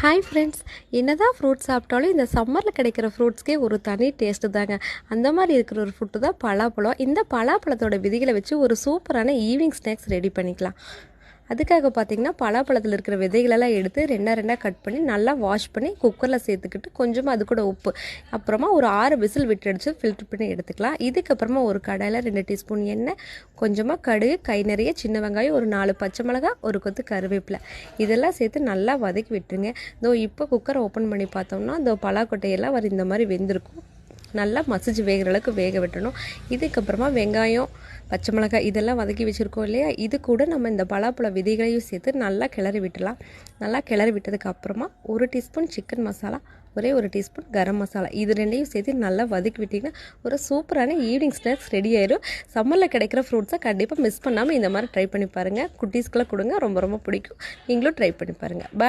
Hi friends என்ன தான் fruits சாப்பிட்டாலும் இந்த சம்மரில் கிடைக்கிற ஃப்ரூட்ஸ்க்கே ஒரு தனி டேஸ்ட்டு தாங்க. அந்த மாதிரி இருக்கிற ஒரு ஃபுட்டு தான் பலாப்பழம். இந்த பலாப்பழத்தோட விதிகளை வச்சு ஒரு சூப்பரான ஈவினிங் ஸ்நாக்ஸ் ரெடி பண்ணிக்கலாம். அதுக்காக பார்த்தீங்கன்னா பலாப்பழத்தில் இருக்கிற விதைகளெல்லாம் எடுத்து ரெண்டாக ரெண்டாக கட் பண்ணி நல்லா வாஷ் பண்ணி குக்கரில் சேர்த்துக்கிட்டு கொஞ்சமாக அது கூட உப்பு. அப்புறமா ஒரு ஆறு விசில் விட்டு அடித்து ஃபில்டர் பண்ணி எடுத்துக்கலாம். இதுக்கப்புறமா ஒரு கடாயில் ரெண்டு டீஸ்பூன் எண்ணெய் கொஞ்சமாக கடுகு கை நிறைய சின்ன வெங்காயம் ஒரு நாலு பச்சை மிளகாய் ஒரு கொத்து கருவேப்பிலை. இதெல்லாம் சேர்த்து நல்லா வதக்கி விட்டுருங்க. இதோ இப்போ குக்கரை ஓப்பன் பண்ணி பார்த்தோம்னா இந்த பலாக்கொட்டையெல்லாம் வர இந்த மாதிரி வெந்திருக்கும். நல்லா மசிச்சு வேகிற அளவுக்கு வேக விட்டணும். இதுக்கப்புறமா வெங்காயம் பச்சை மிளகாய் இதெல்லாம் வதக்கி வச்சுருக்கோம் இல்லையா? இது கூட நம்ம இந்த பலாப்பழ விதைகளையும் சேர்த்து நல்லா கிளறி விட்டுலாம் நல்லா கிளறி விட்டதுக்கப்புறமா ஒரு டீஸ்பூன் சிக்கன் மசாலா ஒரே ஒரு டீஸ்பூன் கரம் மசாலா. இது ரெண்டையும் சேர்த்து நல்லா வதக்கி விட்டிங்கன்னா ஒரு சூப்பரான ஈவினிங் ஸ்நாக்ஸ் ரெடி ஆயிடும் சம்மரில் கிடைக்கிற ஃப்ரூட்ஸை கண்டிப்பாக மிஸ் பண்ணாமல் இந்த மாதிரி ட்ரை பண்ணி பாருங்கள் குட்டீஸ்க்கெல்லாம் கொடுங்க ரொம்ப ரொம்ப பிடிக்கும். நீங்களும் ட்ரை பண்ணி பாருங்கள் பாய்